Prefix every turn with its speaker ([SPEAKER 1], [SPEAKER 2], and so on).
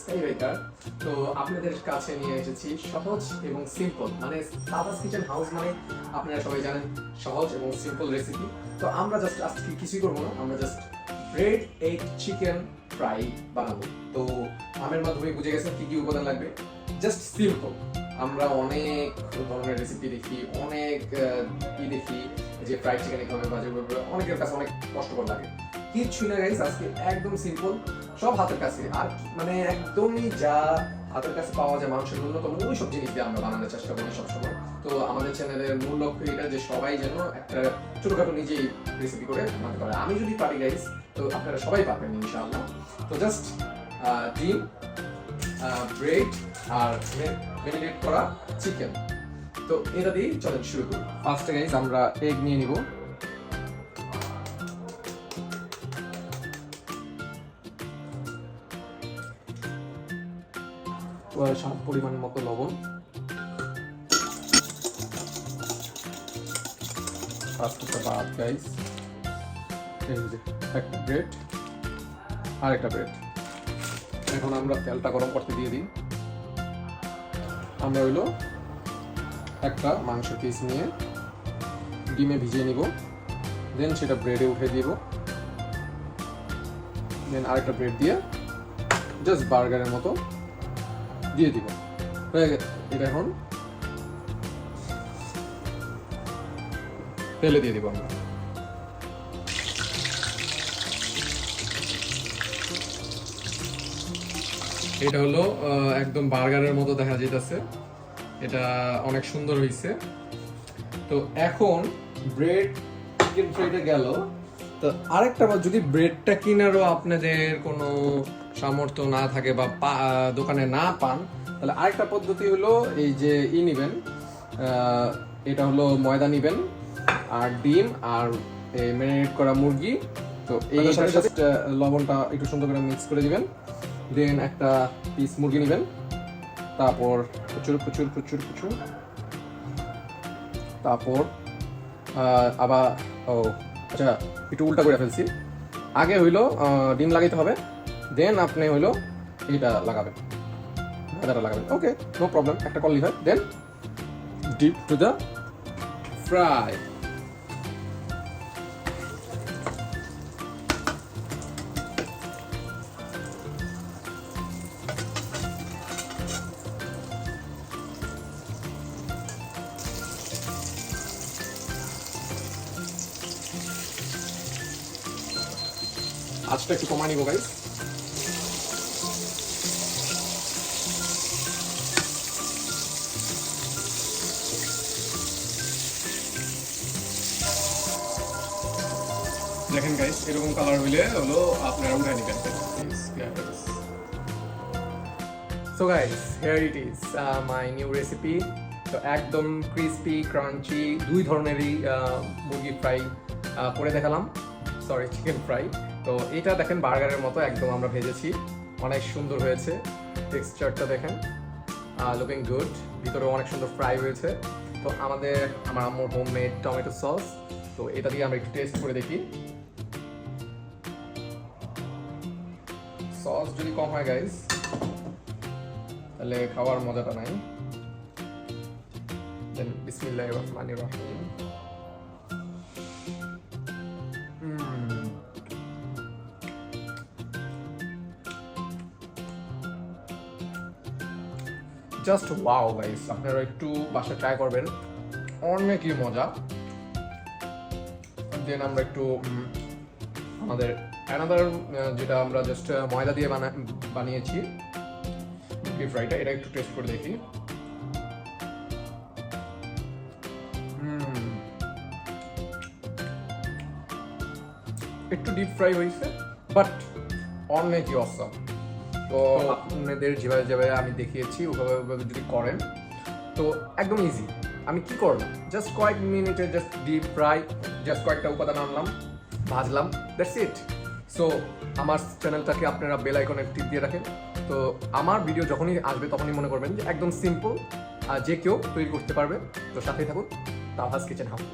[SPEAKER 1] Sky writer তো আপনাদের কাছে নিয়ে এসেছি সহজ এবং সিম্পল মানে তাহাস কিচেন হাউস মানে আপনারা সবাই জানেন, সহজ এবং সিম্পল রেসিপি তো আমরা জাস্ট আজকে কিছুই করব না, আমরা just bread egg chicken fry বানাবো। তো আমের মাধ্যমে বুঝে গেছেন কি কি উপাদান লাগবে? জাস্ট সিম্পল আমরা অনেক ধরনের রেসিপি দেখি, অনেক ই দেখি, যে ফ্রাইড চিকেন এভাবে বাজে, অনেকের কাছে অনেক কষ্টকর লাগে। কিচ্ছুই না গাইস আজকে একদম সিম্পল সব হাতের কাছে। আর মানে একদমই যা হাতের কাছে পাওয়া যায় মানুষের ন্যূনতম, ওই সব জিনিস দিয়ে আমরা বানানোর চেষ্টা করি সবসময়। তো আমাদের চ্যানেলের মূল লক্ষ্য এটা যে সবাই যেন একটা ছোটখাটো নিজেই রেসিপি করে বানাতে পারে। আমি যদি পারি গাইস তো আপনারা সবাই পারবেন ইনশাআল্লাহ। তো জাস্ট ডিম ব্রেড আর মেরিনেট করা চিকেন তো এটা দিয়েই চলেন শুরু করি। ফার্স্টে গাইস আমরা এগ নিয়ে নিব। স্বাদ পরিমাণ মতো লবণ। ফার্স্টটা বাদ গাইস একটা ব্রেড আর একটা ব্রেড এখন আমরা তেলটা গরম করতে দিয়ে দিই। আমরা হইল একটা মাংসের পিস নিয়ে ডিমে ভিজিয়ে নিব। দেন সেটা ব্রেডে উঠে দিব। দেন আরেকটা ব্রেড দিয়ে জাস্ট বার্গারের মতো দিয়ে দিব। হয়ে গেছে। এটা এখন তেলে দিয়ে দিব আমরা। এটা হলো একদম বার্গারের মতো দেখা যাইতেছে। এটা অনেক সুন্দর হয়েছে তো এখন ব্রেড, চিকেন ফ্রাইটা গেল। তো আরেকটা যদি ব্রেডটা কিনারও আপনাদের কোনো সামর্থ্য না থাকে বা দোকানে না পান তাহলে আরেকটা পদ্ধতি হলো এই যে ই নিবেন এটা হলো ময়দা নিবেন আর ডিম আর এই ম্যারিনেট করা মুরগি। তো এই সাথে সাথে লবণটা একটু সুন্দর করে মিক্স করে দিবেন। দেন একটা পিস মুরগি নেবেন। তারপর প্রচুর প্রচুর প্রচুর প্রচুর। তারপর আবার ও আচ্ছা একটু উল্টা করে ফেলছি। আগে হইল ডিম লাগাইতে হবে। দেন আপনি হইল এইটা লাগাবেন। ময়দাটা লাগাবেন। ওকে নো প্রবলেম একটা করলেই হয়। Then dip to the fry আজটা একটু কমাই নিবো গাইস দেখেন গাইস এরকম কালার হইলে হলো আপনারা উঠে নেবেন। So guys here it is my new recipe তো একদম ক্রিস্পি ক্রাঞ্চি দুই ধরনেরই মুরগি ফ্রাই করে দেখালাম। সরি চিকেন ফ্রাই তো এটা দেখেন বার্গারের মতো, একদম আমরা ভেজেছি। অনেক সুন্দর হয়েছে। টেক্সচারটা দেখেন লুকিং গুড ভিতরে অনেক সুন্দর ফ্রাই হয়েছে। তো আমাদের, আমার আম্মুর হোমমেড টমেটো সস তো এটা দিয়ে আমরা একটু টেস্ট করে দেখি। সস যদি কম হয় গাইস তাহলে খাওয়ার মজাটা নাই। দেন বিসমিল্লাহির রহমানির রহিম জাস্ট ওয়াও গাইস আপনারা একটু বাসা ট্রাই করবেন। অনেকই মজা। দেন আমরা একটু আমাদের অ্যানাদার যেটা আমরা জাস্ট ময়দা দিয়ে বানা বানিয়েছি মুরগি ফ্রাইটা এটা একটু টেস্ট করে দেখি হুম। একটু ডিপ ফ্রাই হয়েছে বাট অনেকই অসম তো আপনাদের যেভাবে যেভাবে আমি দেখিয়েছি ওভাবে ওভাবে যদি করেন তো একদম ইজি আমি কি করলাম? জাস্ট কয়েক মিনিটে জাস্ট ডিপ ফ্রাই জাস্ট কয়েকটা উপাদান আনলাম, ভাজলাম দ্যাটস ইট সো আমার চ্যানেলটাকে আপনারা বেল আইকনে টিপ দিয়ে রাখেন। তো আমার ভিডিও যখনই আসবে তখনই মনে করবেন যে একদম সিম্পল যে কেউ তৈরি করতে পারবে। তো সাথেই থাকুন তাহাজ কিচেন হাউস